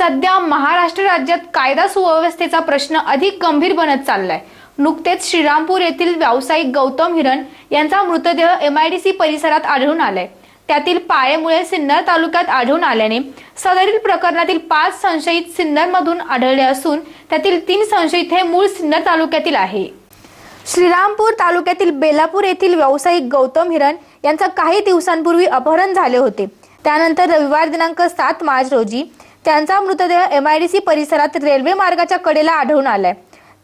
सध्या महाराष्ट्र राज्यात कायदा सुव्यवस्थेचा प्रश्न अधिक गंभीर बनत चाललाय. नुकतेच श्रीरामपूर येथील व्यावसायिक गौतम हिरण यांचा मृतदेह एम आय डी सी परिसरात आढळून आलाय. त्यातील पाळेमुळे सिन्नर तालुक्यात आढळून आल्याने सदरील प्रकरणातील पाच संशयित सिन्नरमधून आढळले असून त्यातील तीन संशयित हे मूळ सिन्नर तालुक्यातील आहे. श्रीरामपूर तालुक्यातील बेलापूर येथील व्यावसायिक गौतम हिरण यांचं काही दिवसांपूर्वी अपहरण झाले होते. त्यानंतर रविवार दिनांक सात मार्च रोजी त्यांचा मृतदेह एमआयडीसी परिसरात रेल्वे मार्गाच्या कडेला आढळून आलाय.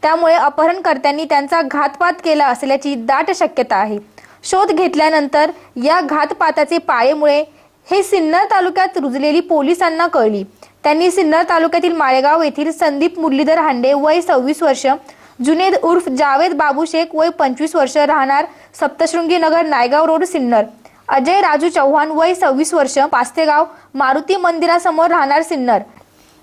त्यामुळे अपहरणकर्त्यांनी त्यांचा घातपात केला असल्याची दाट शक्यता आहे. शोध घेतल्यानंतर या घातपाताचे पाळेमुळे हे सिन्नर तालुक्यात रुजलेली पोलिसांना कळली. त्यांनी सिन्नर तालुक्यातील माळेगाव येथील संदीप मुरलीधर हांडे वय सव्वीस वर्ष जुनेद उर्फ जावेद बाबू शेख वय पंचवीस वर्ष राहणार सप्तशृंगी नगर नायगाव रोड सिन्नर. अजय राजू चव्हाण वय सव्वीस वर्ष पास्तेगाव मारुती मंदिरासमोर राहणार सिन्नर.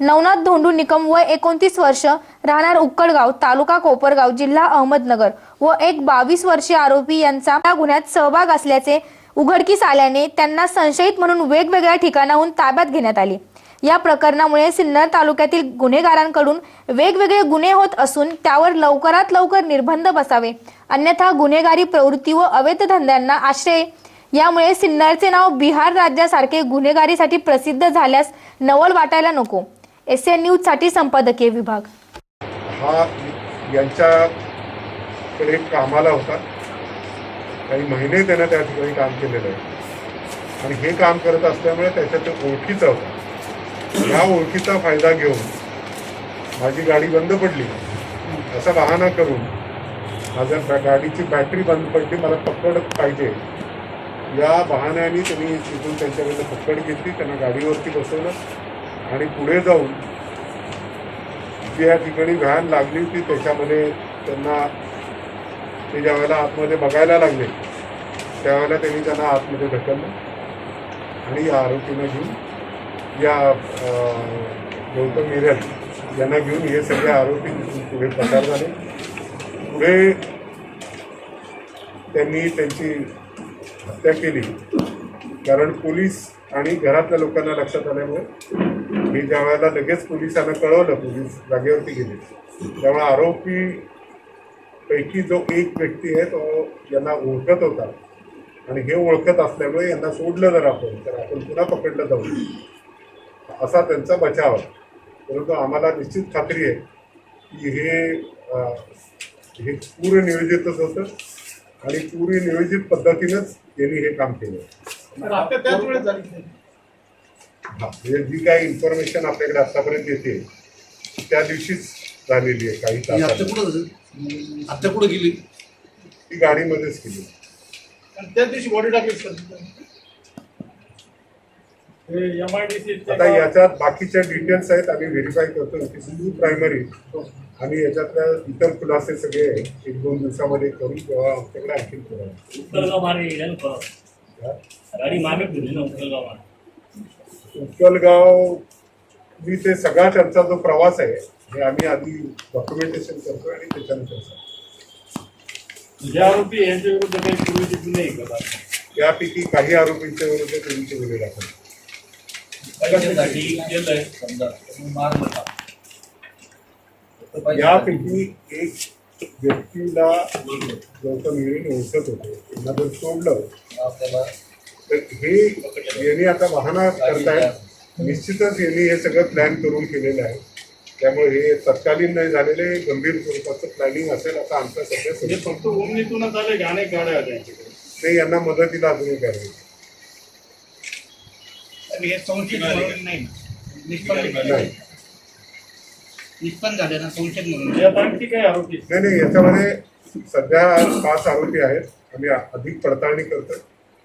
नवनाथ धोंडू निकम वय एकोणतीस वर्ष राहणार उक्कडगाव तालुका कोपरगाव जिल्हा अहमदनगर व एक बावीस वर्षीय आरोपी यांचा या गुन्ह्यात सहभाग असल्याचे उघडकीस आल्याने त्यांना संशयित म्हणून वेगवेगळ्या ठिकाणाहून ताब्यात घेण्यात आले. या प्रकरणामुळे सिन्नर तालुक्यातील गुन्हेगारांकडून वेगवेगळे गुन्हे होत असून त्यावर लवकरात लवकर निर्बंध बसावे. अन्यथा गुन्हेगारी प्रवृत्ती व अवैध धंद्यांना आश्रय यामुळे सिन्नरचे नाव बिहार राज्यासारखे गुन्हेगारीसाठी प्रसिद्ध झाल्यास नवल वाटायला नको. एस एन न्यूजसाठी संपादकीय विभाग. हा यांच्याकडे कामाला होता. काही महिने त्यानं त्या ठिकाणी काम केलेलं आहे. आणि हे काम करत असल्यामुळे त्याच्या तो ओळखीचा होता. ह्या ओळखीचा फायदा घेऊन माझी गाडी बंद पडली. असा बहाणा करून माझ्या गाडीची बॅटरी बंद पडली. मला पकड पाहिजे. या बहाण्याने त्यांनी तिथून त्यांच्याकडनं पकड घेतली त्यांना गाडीवरती बसवलं आणि पुढे जाऊन जी या ठिकाणी व्हॅन लागली होती त्याच्यामध्ये त्यांना ते ज्या वेळेला आतमध्ये बघायला लागले त्यावेळेला त्यांनी त्यांना आतमध्ये ढकललं आणि या आरोपीनं घेऊन या गौतम मिरल यांना घेऊन हे सगळे आरोपी पुढे पसार झाले. पुढे त्यांनी त्यांची हत्या केली कारण पोलीस आणि घरातल्या लोकांना लक्षात आल्यामुळे मी ज्या वेळेला लगेच पोलिसांना कळवलं पोलीस जागेवरती गेले त्यामुळे आरोपी पैकी जो एक व्यक्ती आहे तो यांना ओळखत होता आणि हे ओळखत असल्यामुळे यांना सोडलं जर आपण तर आपण पुन्हा पकडलं जाऊ. असा त्यांचा बचाव आहे. परंतु आम्हाला निश्चित खात्री आहे की हे हे पूर्ण नियोजितच होतं. आणि पूर्व नियोजित पद्धतीनंच यांनी हे काम केलं. आता त्याच वेळेस झाली हा, म्हणजे जी काही इन्फॉर्मेशन आपल्याकडे आतापर्यंत येते त्या दिवशीच झालेली आहे काही कुठं कुठं गेली? ती गाडीमध्येच केली त्याच दिवशी बॉडी टाकली आता याच्यात बाकीच्या डिटेल्स आहेत आम्ही व्हेरीफाय करतो. की प्रायमरी आणि याच्यातल्या इतर खुलासे सगळे एक दोन दिवसामध्ये करून किंवा आमच्याकडे आणखी करा उकलगाव मी ते सगळा त्यांचा जो प्रवास आहे हे आम्ही आधी डॉक्युमेंटेशन करतो आणि त्याच्यानंतर आरोपी यांच्या विरुद्ध काही गुन्हे यापैकी काही आरोपींच्या विरुद्ध गुन्हे दाखल पैशासाठी केलंय. समजा मारलं का यापैकी एक व्यक्तीला गौतम हिरेन ओळखत होते. त्यांना जर सोडलं आपल्याला तर हे यांनी आता वाहना करतायत. निश्चितच यांनी हे सगळं प्लॅन करून केलेलं आहे. त्यामुळे हे तत्कालीन नाही झालेले गंभीर स्वरूपाचं प्लॅनिंग असेल आता आमचा सध्या म्हणजे समजतो फक्त ओमनीतूनच आले की अनेक गाड्या होत्या यांच्याकडे ते यांना मदतीला अजूनही करावी आणि हे संशयित म्हणून नाही. निष्पन्न निष्पन्न झाले. ना संशयित म्हणून. यात आणखी काही आरोपी? नाही नाही याच्यामध्ये सध्या पाच आरोपी आहेत. आम्ही अधिक पडताळणी करतो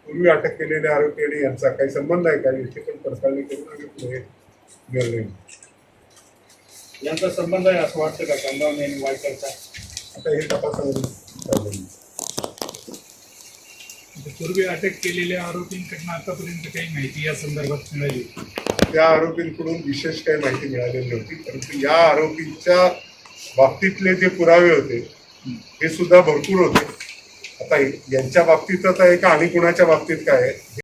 पूर्वी अटक केलेले आरोपी आणि यांचा काही संबंध आहे का? याची पण पडताळणी करून आम्ही पुढे निर्णय. यांचा संबंध आहे असं वाटतं का? कंगावणे आणि वायकरचा आता हे तपासामध्ये. पूर्वी अटक केलेल्या आरोपींकडनं आतापर्यंत काही माहिती या संदर्भात मिळाली? त्या आरोपींकडून विशेष काही माहिती मिळालेली नव्हती परंतु या आरोपीच्या बाबतीतले जे पुरावे होते हे सुद्धा भरपूर होते. आता यांच्या बाबतीतच आहे का आणि कुणाच्या बाबतीत काय आहे?